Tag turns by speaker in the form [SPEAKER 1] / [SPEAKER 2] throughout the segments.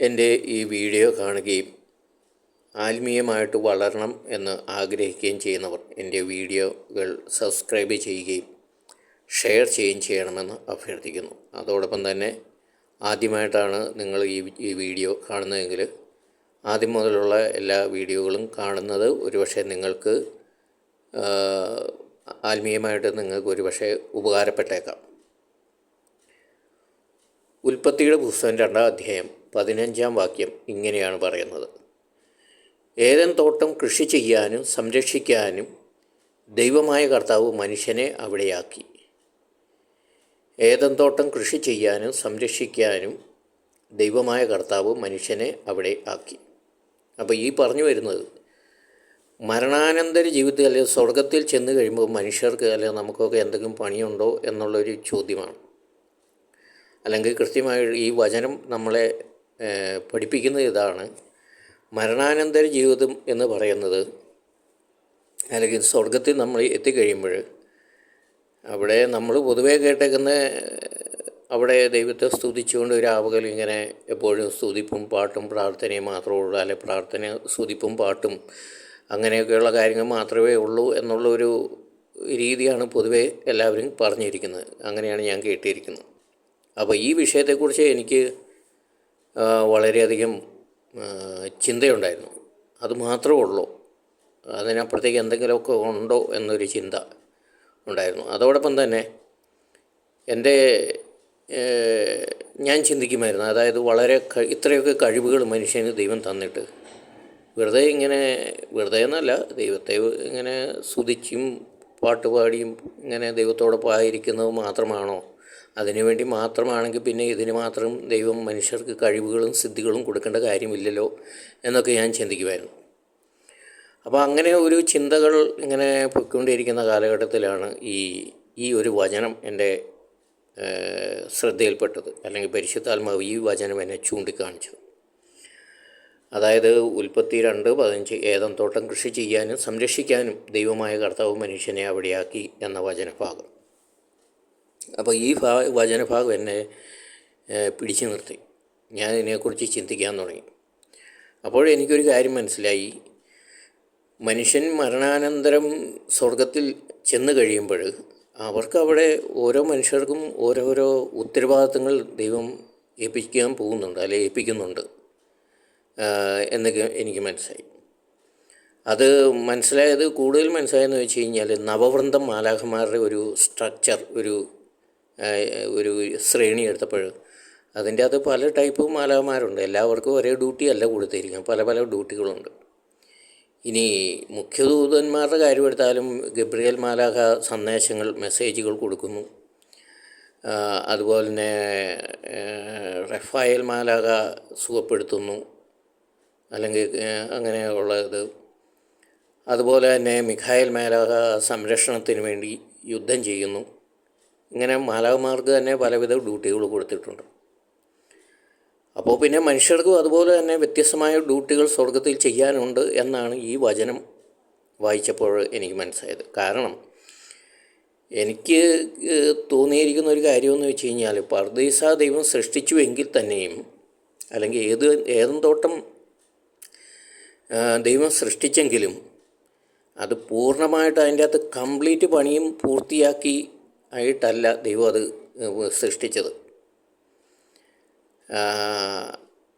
[SPEAKER 1] എന്റെ ഈ വീഡിയോ കാണുകയും ആത്മീയമായിട്ട് വളരണം എന്ന് ആഗ്രഹിക്കുകയും ചെയ്യുന്നവർ എന്റെ വീഡിയോകൾ സബ്സ്ക്രൈബ് ചെയ്യുകയും ഷെയർ ചെയ്യുകയും ചെയ്യണമെന്ന് അഭ്യർത്ഥിക്കുന്നു. അതോടൊപ്പം തന്നെ ആദ്യമായിട്ടാണ് നിങ്ങൾ ഈ ഈ വീഡിയോ കാണുന്നതെങ്കിൽ ആദ്യം മുതലുള്ള എല്ലാ വീഡിയോകളും കാണുന്നത് ഒരുപക്ഷെ നിങ്ങൾക്ക് ആത്മീയമായിട്ട് നിങ്ങൾക്ക് ഒരുപക്ഷെ ഉപകാരപ്പെട്ടേക്കാം. ഉൽപ്പത്തിയുടെ പുസ്തകം രണ്ടാം അധ്യായം പതിനഞ്ചാം വാക്യം ഇങ്ങനെയാണ് പറയുന്നത്. ഏതൻ തോട്ടം കൃഷി ചെയ്യാനും സംരക്ഷിക്കാനും ദൈവമായ കർത്താവ് മനുഷ്യനെ അവിടെയാക്കി. ഏതൻ തോട്ടം കൃഷി ചെയ്യാനും സംരക്ഷിക്കാനും ദൈവമായ കർത്താവ് മനുഷ്യനെ അവിടെ ആക്കി. അപ്പോൾ ഈ പറഞ്ഞു വരുന്നത് മരണാനന്തര ജീവിതത്തിൽ അല്ലെങ്കിൽ സ്വർഗത്തിൽ ചെന്ന് കഴിയുമ്പോൾ മനുഷ്യർക്ക് അല്ലെങ്കിൽ നമുക്കൊക്കെ എന്തെങ്കിലും പണിയുണ്ടോ എന്നുള്ളൊരു ചോദ്യമാണ്. അല്ലെങ്കിൽ കൃത്യമായി ഈ വചനം നമ്മളെ പഠിപ്പിക്കുന്നത് ഇതാണ് മരണാനന്തര ജീവിതം എന്ന് പറയുന്നത്. അല്ലെങ്കിൽ സ്വർഗത്തിൽ നമ്മൾ എത്തിക്കഴിയുമ്പോൾ അവിടെ നമ്മൾ പൊതുവേ കേട്ടേക്കുന്ന അവിടെ ദൈവത്തെ സ്തുതിച്ചുകൊണ്ട് ഒരു ആവുകൾ ഇങ്ങനെ എപ്പോഴും സ്തുതിപ്പും പാട്ടും പ്രാർത്ഥനയും മാത്രമേ ഉള്ളൂ. അല്ലെ പ്രാർത്ഥന സ്തുതിപ്പും പാട്ടും അങ്ങനെയൊക്കെയുള്ള കാര്യങ്ങൾ മാത്രമേ ഉള്ളൂ എന്നുള്ള ഒരു രീതിയാണ് പൊതുവേ എല്ലാവരും പറഞ്ഞിരിക്കുന്നത്. അങ്ങനെയാണ് ഞാൻ കേട്ടിരിക്കുന്നത്. അപ്പോൾ ഈ വിഷയത്തെക്കുറിച്ച് എനിക്ക് വളരെയധികം ചിന്തയുണ്ടായിരുന്നു. അത് മാത്രമേ ഉള്ളൂ. അതിനപ്പുറത്തേക്ക് എന്തെങ്കിലുമൊക്കെ ഉണ്ടോ എന്നൊരു ചിന്ത ഉണ്ടായിരുന്നു. അതോടൊപ്പം തന്നെ എന്റെ ഞാൻ ചിന്തിക്കുമായിരുന്നു. അതായത് വളരെ ഇത്രയൊക്കെ കഴിവുകൾ മനുഷ്യന് ദൈവം തന്നിട്ട്. വെറുതെ ഇങ്ങനെ വെറുതെ എന്നല്ല ദൈവത്തെ ഇങ്ങനെ സ്തുതിച്ചും പാട്ടുപാടിയും ഇങ്ങനെ ദൈവത്തോടൊപ്പം ആയിരിക്കുന്നത് മാത്രമാണോ? അതിനുവേണ്ടി മാത്രമാണെങ്കിൽ പിന്നെ ഇതിന് മാത്രം ദൈവം മനുഷ്യർക്ക് കഴിവുകളും സിദ്ധികളും കൊടുക്കേണ്ട കാര്യമില്ലല്ലോ എന്നൊക്കെ ഞാൻ ചിന്തിക്കുമായിരുന്നു. അപ്പോൾ അങ്ങനെ ഒരു ചിന്തകൾ ഇങ്ങനെ പൊയ്ക്കൊണ്ടിരിക്കുന്ന കാലഘട്ടത്തിലാണ് ഈ ഈ ഒരു വചനം എന്റെ ശ്രദ്ധയിൽപ്പെട്ടത്. അല്ലെങ്കിൽ പരിശുദ്ധാത്മാവ് ഈ വചനം എന്നെ ചൂണ്ടിക്കാണിച്ചത്. അതായത് ഉൽപ്പത്തി രണ്ട് പതിനഞ്ച് ഏതം തോട്ടം കൃഷി ചെയ്യാനും സംരക്ഷിക്കാനും ദൈവമായ കർത്താവ് മനുഷ്യനെ അവിടെയാക്കി എന്ന വചനഭാഗം. അപ്പോൾ ഈ ഭാ വചനഭാഗം എന്നെ പിടിച്ചു നിർത്തി. ഞാൻ ഇതിനെക്കുറിച്ച് ചിന്തിക്കാൻ തുടങ്ങി. അപ്പോൾ എനിക്കൊരു കാര്യം മനസ്സിലായി. മനുഷ്യൻ മരണാനന്തരം സ്വർഗത്തിൽ ചെന്ന് കഴിയുമ്പോൾ അവർക്കവിടെ ഓരോ മനുഷ്യർക്കും ഓരോരോ ഉത്തരവാദിത്തങ്ങൾ ദൈവം ഏൽപ്പിക്കാൻ പോകുന്നുണ്ട് അല്ലെ ഏൽപ്പിക്കുന്നുണ്ട് എന്നൊക്കെ എനിക്ക് മനസ്സിലായി. അത് മനസ്സിലായത് കൂടുതൽ മനസ്സിലായെന്ന് വെച്ച് കഴിഞ്ഞാൽ നവവൃന്ദം മാലാഖമാരുടെ ഒരു സ്ട്രക്ചർ ഒരു ഒരു ശ്രേണി എടുത്തപ്പോൾ അതിന്റെ അത് പല ടൈപ്പ് മാലാമാരുണ്ട്. എല്ലാവർക്കും ഒരേ ഡ്യൂട്ടി അല്ല കൊടുത്തിരിക്കുക പല പല ഡ്യൂട്ടികളുണ്ട്. ഇനി മുഖ്യദൂതന്മാരുടെ കാര്യം എടുത്താലും ഗബ്രിയൽ മാലാഖ സന്ദേശങ്ങൾ മെസ്സേജുകൾ കൊടുക്കുന്നു. അതുപോലെ തന്നെ റഫായൽ മാലാഖ സുഖപ്പെടുത്തുന്നു. അല്ലെങ്കിൽ അങ്ങനെയുള്ള അങ്ങനെയുള്ളത് അതുപോലെ തന്നെ മിഖായൽ മാലാഖ സംരക്ഷണത്തിന് വേണ്ടി യുദ്ധം ചെയ്യുന്നു. ഇങ്ങനെ മാലാഖമാർക്ക് തന്നെ പലവിധ ഡ്യൂട്ടികൾ കൊടുത്തിട്ടുണ്ട്. അപ്പോൾ പിന്നെ മനുഷ്യർക്കും അതുപോലെ തന്നെ വ്യത്യസ്തമായ ഡ്യൂട്ടികൾ സ്വർഗത്തിൽ ചെയ്യാനുണ്ട് എന്നാണ് ഈ വചനം വായിച്ചപ്പോൾ എനിക്ക് മനസ്സിലായത്. കാരണം എനിക്ക് തോന്നിയിരിക്കുന്ന ഒരു കാര്യമെന്ന് വെച്ച് കഴിഞ്ഞാൽ പർദീസ ദൈവം സൃഷ്ടിച്ചുവെങ്കിൽ തന്നെയും അല്ലെങ്കിൽ ഏത് ഏതും തോട്ടം ദൈവം സൃഷ്ടിച്ചെങ്കിലും അത് പൂർണമായിട്ട് അതിന്റെ അകത്ത് കംപ്ലീറ്റ് പണിയും പൂർത്തിയാക്കി ആയിട്ടല്ല ദൈവം അത് സൃഷ്ടിച്ചത്.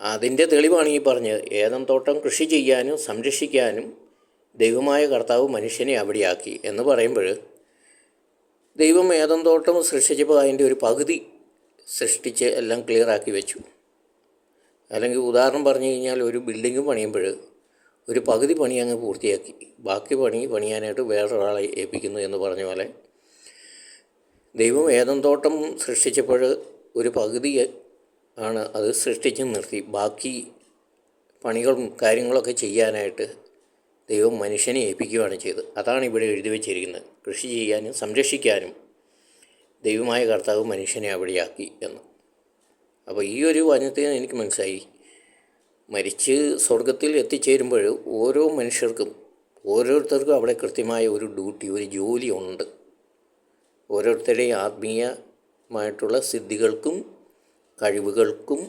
[SPEAKER 1] അതിന്റെ തെളിവാണ് ഈ പറഞ്ഞത് ഏതം തോട്ടം കൃഷി ചെയ്യാനും സംരക്ഷിക്കാനും ദൈവമായ കർത്താവ് മനുഷ്യനെ അവിടെയാക്കി എന്ന് പറയുമ്പോൾ ദൈവം ഏതം തോട്ടം സൃഷ്ടിച്ചപ്പോൾ അതിന്റെ ഒരു പകുതി സൃഷ്ടിച്ച് എല്ലാം ക്ലിയറാക്കി വെച്ചു. അല്ലെങ്കിൽ ഉദാഹരണം പറഞ്ഞു കഴിഞ്ഞാൽ ഒരു ബിൽഡിങ് പണിയുമ്പോൾ ഒരു പകുതി പണി അങ്ങ് പൂർത്തിയാക്കി. ബാക്കി പണി പണിയാനായിട്ട് വേറൊരാളെ ഏൽപ്പിക്കുന്നു എന്ന് പറഞ്ഞ പോലെ ദൈവം ഏതം തോട്ടം സൃഷ്ടിച്ചപ്പോൾ ഒരു പകുതി ആണ് അത് സൃഷ്ടിച്ച് നിർത്തി. ബാക്കി പണികളും കാര്യങ്ങളൊക്കെ ചെയ്യാനായിട്ട് ദൈവം മനുഷ്യനെ ഏൽപ്പിക്കുകയാണ് ചെയ്തത്. അതാണ് ഇവിടെ എഴുതി വെച്ചിരിക്കുന്നത്. കൃഷി ചെയ്യാനും സംരക്ഷിക്കാനും ദൈവമായ കർത്താവ് മനുഷ്യനെ അവിടെയാക്കി എന്ന്. അപ്പോൾ ഈ ഒരു വചനത്തിൽ എനിക്ക് മനസ്സിലായി. മരിച്ച് സ്വർഗത്തിൽ എത്തിച്ചേരുമ്പോൾ ഓരോ മനുഷ്യർക്കും ഓരോരുത്തർക്കും അവിടെ കൃത്യമായ ഒരു ഡ്യൂട്ടി ഒരു ജോലിയുണ്ട് ഓരോരുത്തരുടെയും ആത്മീയമായിട്ടുള്ള സിദ്ധികൾക്കും കഴിവുകൾക്കും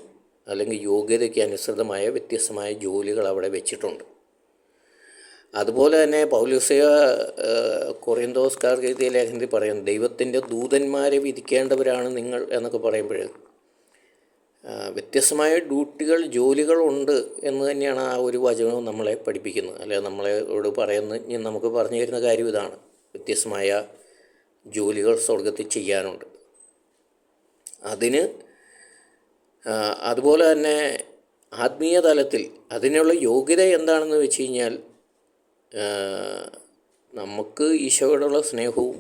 [SPEAKER 1] അല്ലെങ്കിൽ യോഗ്യതയ്ക്ക് അനുസൃതമായ വ്യത്യസ്തമായ ജോലികൾ അവിടെ വെച്ചിട്ടുണ്ട്. അതുപോലെ തന്നെ പൗലുസയ കൊറിയന്തോസ്കാർക്ക് എഴുതിയ ലേഖനത്തിൽ പറയുന്നു ദൈവത്തിന്റെ ദൂതന്മാരെ വിധിക്കേണ്ടവരാണ് നിങ്ങൾ എന്നൊക്കെ പറയുമ്പോൾ വ്യത്യസ്തമായ ഡ്യൂട്ടികൾ ജോലികളുണ്ട് എന്ന് തന്നെയാണ് ആ ഒരു വചനവും നമ്മളെ പഠിപ്പിക്കുന്നത്. അല്ലെ നമ്മളോട് പറയുന്ന നമുക്ക് പറഞ്ഞു തരുന്ന കാര്യം ഇതാണ്. വ്യത്യസ്തമായ ജോലികൾ സ്വർഗത്തിൽ ചെയ്യാനുണ്ട്. അതിന് അതുപോലെ തന്നെ ആത്മീയ തലത്തിൽ അതിനുള്ള യോഗ്യത എന്താണെന്ന് വെച്ച് കഴിഞ്ഞാൽ നമുക്ക് ഈശോയോടുള്ള സ്നേഹവും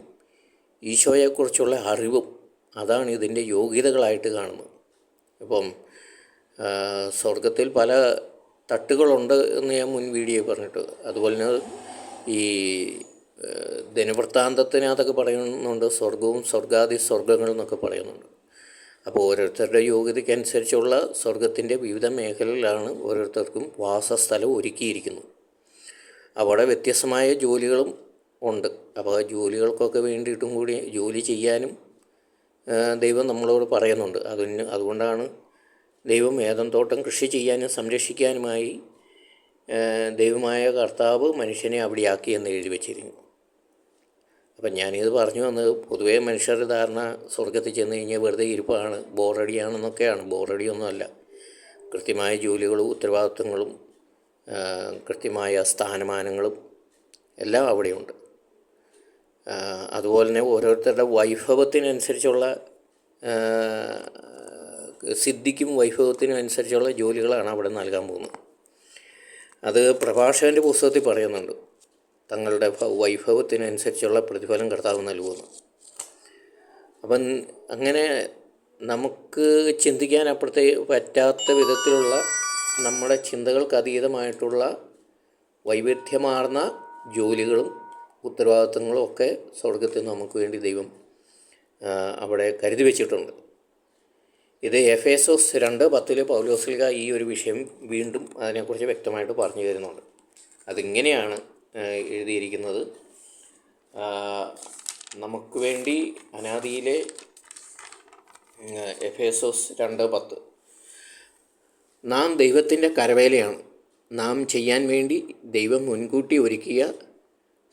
[SPEAKER 1] ഈശോയെക്കുറിച്ചുള്ള അറിവും അതാണ് ഇതിന്റെ യോഗ്യതകളായിട്ട് കാണുന്നത്. ഇപ്പം ആ, സ്വർഗത്തിൽ പല തട്ടുകളുണ്ട് എന്ന് ഞാൻ മുൻ വീഡിയോ പറഞ്ഞിട്ട് അതുപോലെ തന്നെ ഈ ദിനവൃത്താന്തത്തിനകത്തൊക്കെ പറയുന്നുണ്ട് സ്വർഗവും സ്വർഗാദി സ്വർഗങ്ങൾ എന്നൊക്കെ പറയുന്നുണ്ട്. അപ്പോൾ ഓരോരുത്തരുടെ യോഗ്യതയ്ക്കനുസരിച്ചുള്ള സ്വർഗത്തിന്റെ വിവിധ മേഖലകളിലാണ് ഓരോരുത്തർക്കും വാസസ്ഥലം ഒരുക്കിയിരിക്കുന്നത്. അവിടെ വ്യത്യസ്തമായ ജോലികളും ഉണ്ട്. അപ്പോൾ ആ ജോലികൾക്കൊക്കെ വേണ്ടിയിട്ടും കൂടി ജോലി ചെയ്യാനും ദൈവം നമ്മളോട് പറയുന്നുണ്ട്. അതിന് അതുകൊണ്ടാണ് ദൈവം ഏതം തോട്ടം കൃഷി ചെയ്യാനും സംരക്ഷിക്കാനുമായി ദൈവമായ കർത്താവ് മനുഷ്യനെ അവിടെയാക്കി എന്ന് എഴുതി വച്ചിരുന്നു അപ്പം ഞാനിത് പറഞ്ഞു വന്നത് പൊതുവേ മനുഷ്യരുടെ ധാരണ സ്വർഗത്തിൽ ചെന്ന് കഴിഞ്ഞാൽ വെറുതെ ഇരിപ്പാണ് ബോറടിയാണെന്നൊക്കെയാണ്. ബോറടിയൊന്നുമല്ല. കൃത്യമായ ജോലികളും ഉത്തരവാദിത്വങ്ങളും കൃത്യമായ സ്ഥാനമാനങ്ങളും എല്ലാം അവിടെയുണ്ട്. അതുപോലെ തന്നെ ഓരോരുത്തരുടെ വൈഭവത്തിനനുസരിച്ചുള്ള സിദ്ധിക്കും വൈഭവത്തിനും അനുസരിച്ചുള്ള ജോലികളാണ് അവിടെ നൽകാൻ പോകുന്നത്. അത് പ്രഭാഷകന്റെ പുസ്തകത്തിൽ പറയുന്നുണ്ട്. തങ്ങളുടെ വൈഭവത്തിനനുസരിച്ചുള്ള പ്രതിഫലം കർത്താവ് നൽകുന്നു. അപ്പം അങ്ങനെ നമുക്ക് ചിന്തിക്കാൻ അപ്പുറത്തെ പറ്റാത്ത വിധത്തിലുള്ള നമ്മുടെ ചിന്തകൾക്ക് അതീതമായിട്ടുള്ള വൈവിധ്യമാർന്ന ജോലികളും ഉത്തരവാദിത്തങ്ങളും ഒക്കെ സ്വർഗത്തിൽ നമുക്ക് വേണ്ടി ദൈവം അവിടെ കരുതി വെച്ചിട്ടുണ്ട്. ഇത് എഫ് എസ് ഒസ് രണ്ട് പത്തിൽ പൗലോസ്ലിക ഈ ഒരു വിഷയം വീണ്ടും അതിനെക്കുറിച്ച് വ്യക്തമായിട്ട് പറഞ്ഞു തരുന്നുണ്ട്. അതിങ്ങനെയാണ് എഴുതിയിരിക്കുന്നത്. നമുക്ക് വേണ്ടി അനാദിയിലെ എഫ് എസോസ് രണ്ട് പത്ത്. നാം ദൈവത്തിന്റെ കരവേലയാണ്. നാം ചെയ്യാൻ വേണ്ടി ദൈവം മുൻകൂട്ടി ഒരുക്കിയ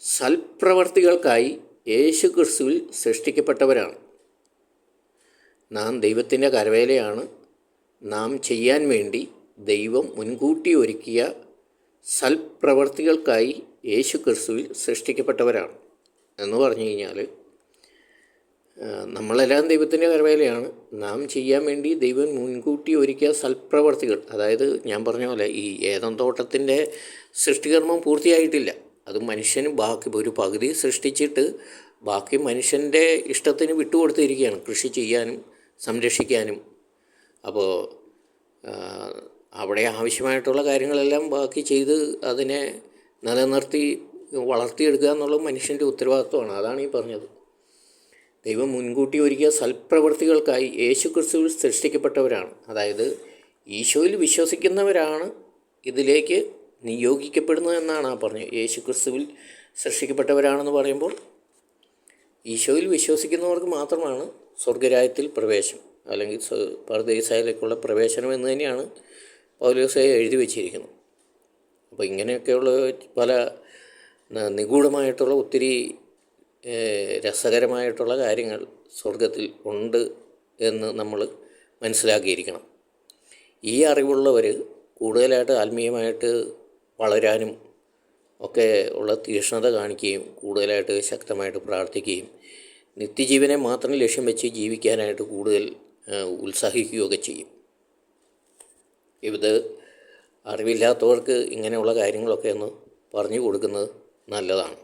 [SPEAKER 1] സൽപ്രവർത്തികൾക്കായി യേശു ക്രിസ്തുവിൽ സൃഷ്ടിക്കപ്പെട്ടവരാണ്. നാം ദൈവത്തിന്റെ കരവേലയാണ്. നാം ചെയ്യാൻ വേണ്ടി ദൈവം മുൻകൂട്ടി ഒരുക്കിയ സൽപ്രവർത്തികൾക്കായി യേശു ക്രിസ്തുവിൽ സൃഷ്ടിക്കപ്പെട്ടവരാണ് എന്ന് പറഞ്ഞു കഴിഞ്ഞാൽ നമ്മളെല്ലാം ദൈവത്തിന്റെ കരവേലയാണ്. നാം ചെയ്യാൻ വേണ്ടി ദൈവം മുൻകൂട്ടി ഒരുക്കിയ സൽപ്രവർത്തികൾ അതായത് ഞാൻ പറഞ്ഞ പോലെ ഈ ഏതം തോട്ടത്തിന്റെ സൃഷ്ടികർമ്മം പൂർത്തിയായിട്ടില്ല. അത് മനുഷ്യന് ബാക്കി ഒരു പകുതി സൃഷ്ടിച്ചിട്ട് ബാക്കി മനുഷ്യന്റെ ഇഷ്ടത്തിന് വിട്ടുകൊടുത്തിരിക്കുകയാണ് കൃഷി ചെയ്യാനും സംരക്ഷിക്കാനും. അപ്പോൾ അവിടെ ആവശ്യമായിട്ടുള്ള കാര്യങ്ങളെല്ലാം ബാക്കി ചെയ്ത് അതിനെ നിലനിർത്തി വളർത്തിയെടുക്കുക എന്നുള്ളത് മനുഷ്യന്റെ ഉത്തരവാദിത്വമാണ്. അതാണ് ഈ പറഞ്ഞത്. ദൈവം മുൻകൂട്ടി ഒരുക്കിയ സൽപ്രവൃത്തികൾക്കായി യേശു ക്രിസ്തുവിൽ സൃഷ്ടിക്കപ്പെട്ടവരാണ്. അതായത് ഈശോയിൽ വിശ്വസിക്കുന്നവരാണ് ഇതിലേക്ക് നിയോഗിക്കപ്പെടുന്നത് എന്നാണ് ആ പറഞ്ഞത്. യേശു ക്രിസ്തുവിൽ സൃഷ്ടിക്കപ്പെട്ടവരാണെന്ന് പറയുമ്പോൾ ഈശോയിൽ വിശ്വസിക്കുന്നവർക്ക് മാത്രമാണ് സ്വർഗരാജ്യത്തിൽ പ്രവേശം അല്ലെങ്കിൽ പരദേശയിലേക്കുള്ള പ്രവേശനം എന്ന് തന്നെയാണ് പൗലോസയെ എഴുതി വച്ചിരിക്കുന്നത്. അപ്പോൾ ഇങ്ങനെയൊക്കെയുള്ള പല നിഗൂഢമായിട്ടുള്ള ഒത്തിരി രസകരമായിട്ടുള്ള കാര്യങ്ങൾ സ്വർഗത്തിൽ ഉണ്ട് എന്ന് നമ്മൾ മനസ്സിലാക്കിയിരിക്കണം. ഈ അറിവുള്ളവർ കൂടുതലായിട്ട് ആത്മീയമായിട്ട് വളരാനും ഒക്കെ ഉള്ള തീക്ഷ്ണത കാണിക്കുകയും കൂടുതലായിട്ട് ശക്തമായിട്ട് പ്രാർത്ഥിക്കുകയും നിത്യജീവനെ മാത്രം ലക്ഷ്യം വെച്ച് ജീവിക്കാനായിട്ട് കൂടുതൽ ഉത്സാഹിക്കുകയൊക്കെ ചെയ്യും. ഇത് അറിവില്ലാത്തവർക്ക് ഇങ്ങനെയുള്ള കാര്യങ്ങളൊക്കെ ഒന്ന് പറഞ്ഞു കൊടുക്കുന്നത് നല്ലതാണ്.